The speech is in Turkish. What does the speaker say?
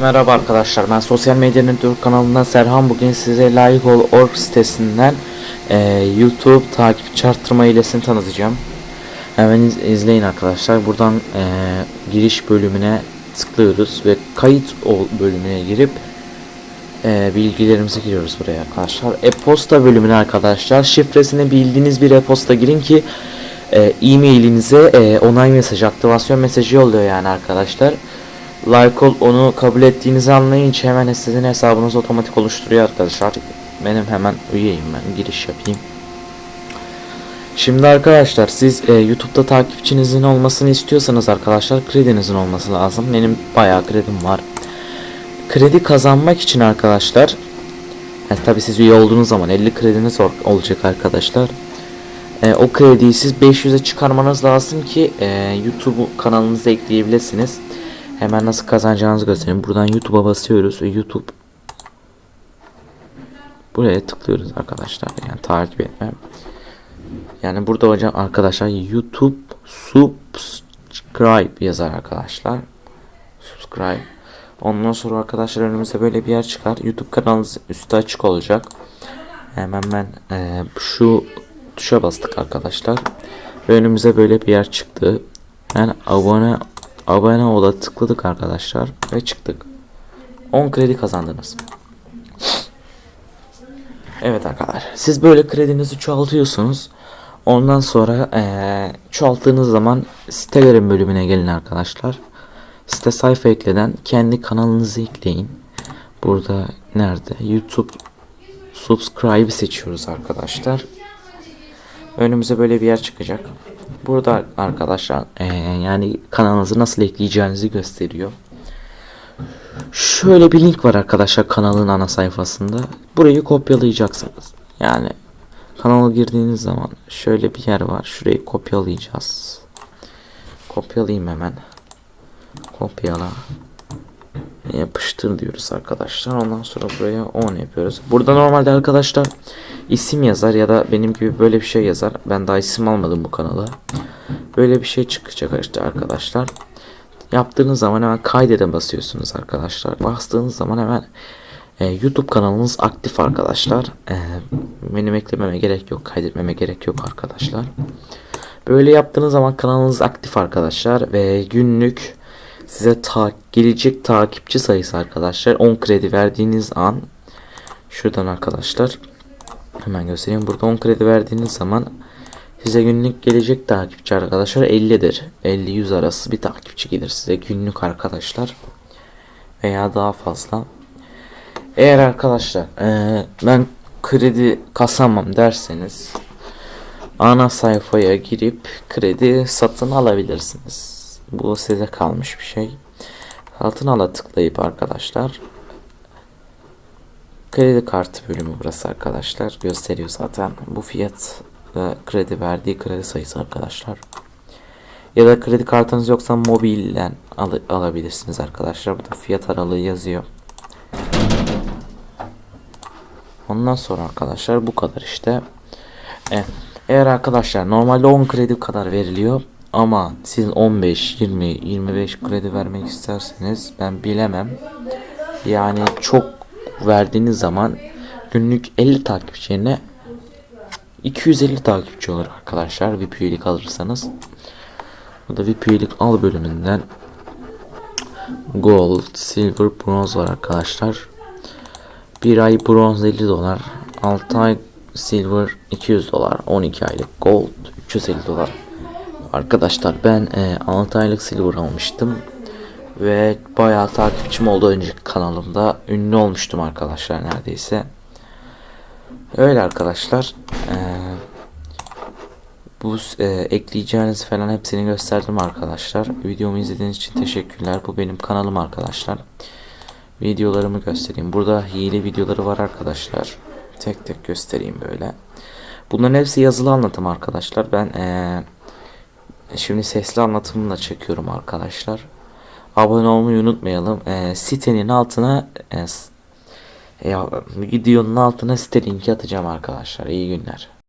Merhaba arkadaşlar ben Sosyal Medya Network kanalından Serhan bugün size layık ol sitesinden e, YouTube takipçi arttırma hilesini tanıtacağım. Hemen iz- izleyin arkadaşlar buradan e, giriş bölümüne tıklıyoruz ve kayıt ol bölümüne girip e, bilgilerimizi giriyoruz buraya arkadaşlar. E-posta bölümüne arkadaşlar şifresini bildiğiniz bir e-posta girin ki e, e-mailinize e, onay mesajı, aktivasyon mesajı yolluyor yani arkadaşlar. Like ol onu kabul ettiğinizi anlayınca hemen sizin hesabınız otomatik oluşturuyor arkadaşlar. Benim hemen üyeyim ben giriş yapayım. Şimdi arkadaşlar siz e, YouTube'da takipçinizin olmasını istiyorsanız arkadaşlar kredinizin olması lazım. Benim bayağı kredim var. Kredi kazanmak için arkadaşlar yani tabi siz üye olduğunuz zaman 50 krediniz ol- olacak arkadaşlar. E, o krediyi siz 500'e çıkarmanız lazım ki e, YouTube kanalınıza ekleyebilirsiniz. Hemen nasıl kazanacağınızı göstereyim. Buradan YouTube'a basıyoruz. YouTube Buraya tıklıyoruz arkadaşlar. Yani takip etmem. Yani burada hocam arkadaşlar YouTube subscribe yazar arkadaşlar. Subscribe. Ondan sonra arkadaşlar önümüze böyle bir yer çıkar. YouTube kanalınız üstü açık olacak. Hemen ben eee, şu tuşa bastık arkadaşlar. Ve önümüze böyle bir yer çıktı. Yani abone abone ola tıkladık arkadaşlar ve çıktık. 10 kredi kazandınız. Evet arkadaşlar. Siz böyle kredinizi çoğaltıyorsunuz. Ondan sonra eee çoğalttığınız zaman sitelerin bölümüne gelin arkadaşlar. Site sayfa ekleden kendi kanalınızı ekleyin. Burada nerede? YouTube subscribe seçiyoruz arkadaşlar. Önümüze böyle bir yer çıkacak. Burada arkadaşlar eee, yani kanalınızı nasıl ekleyeceğinizi gösteriyor. Şöyle bir link var arkadaşlar kanalın ana sayfasında. Burayı kopyalayacaksınız. Yani kanala girdiğiniz zaman şöyle bir yer var. Şurayı kopyalayacağız. Kopyalayayım hemen. Kopyala. Yapıştır diyoruz arkadaşlar. Ondan sonra buraya 10 yapıyoruz. Burada normalde arkadaşlar isim yazar ya da benim gibi böyle bir şey yazar. Ben daha isim almadım bu kanala. Böyle bir şey çıkacak işte arkadaşlar. Yaptığınız zaman hemen kaydede basıyorsunuz arkadaşlar. Bastığınız zaman hemen e, YouTube kanalınız aktif arkadaşlar. E, benim eklememe gerek yok, kaydetmeme gerek yok arkadaşlar. Böyle yaptığınız zaman kanalınız aktif arkadaşlar ve günlük size ta gelecek takipçi sayısı arkadaşlar. 10 kredi verdiğiniz an şuradan arkadaşlar hemen göstereyim. Burada 10 kredi verdiğiniz zaman size günlük gelecek takipçi arkadaşlar 50'dir 50-100 arası bir takipçi gelir size günlük arkadaşlar. Veya daha fazla. Eğer arkadaşlar eee, ben kredi kasamam derseniz ana sayfaya girip kredi satın alabilirsiniz. Bu size kalmış bir şey. Satın ala tıklayıp arkadaşlar kredi kartı bölümü burası arkadaşlar gösteriyor zaten bu fiyat ve kredi verdiği kredi sayısı arkadaşlar. Ya da kredi kartınız yoksa mobilden al- alabilirsiniz arkadaşlar. Burada fiyat aralığı yazıyor. Ondan sonra arkadaşlar bu kadar işte. E, eğer arkadaşlar normalde 10 kredi kadar veriliyor ama siz 15, 20, 25 kredi vermek isterseniz ben bilemem. Yani çok verdiğiniz zaman günlük 50 takipçi yerine 250 takipçi olur arkadaşlar VIP üyelik alırsanız. Bu da VIP üyelik al bölümünden Gold, Silver, Bronze var arkadaşlar. Bir ay bronz 50 dolar. 6 ay silver 200 dolar. 12 aylık gold 350 dolar. Arkadaşlar ben e, 6 aylık silver almıştım. Ve bayağı takipçim oldu önceki kanalımda. Ünlü olmuştum arkadaşlar neredeyse. Öyle arkadaşlar. E, bu e, ekleyeceğiniz falan hepsini gösterdim arkadaşlar. Videomu izlediğiniz için teşekkürler. Bu benim kanalım arkadaşlar videolarımı göstereyim. Burada hile videoları var arkadaşlar. Tek tek göstereyim böyle. Bunların hepsi yazılı anlatım arkadaşlar. Ben eee, şimdi sesli anlatımını da çekiyorum arkadaşlar. Abone olmayı unutmayalım. Eee, sitenin altına s- ya, videonun altına site linki atacağım arkadaşlar. İyi günler.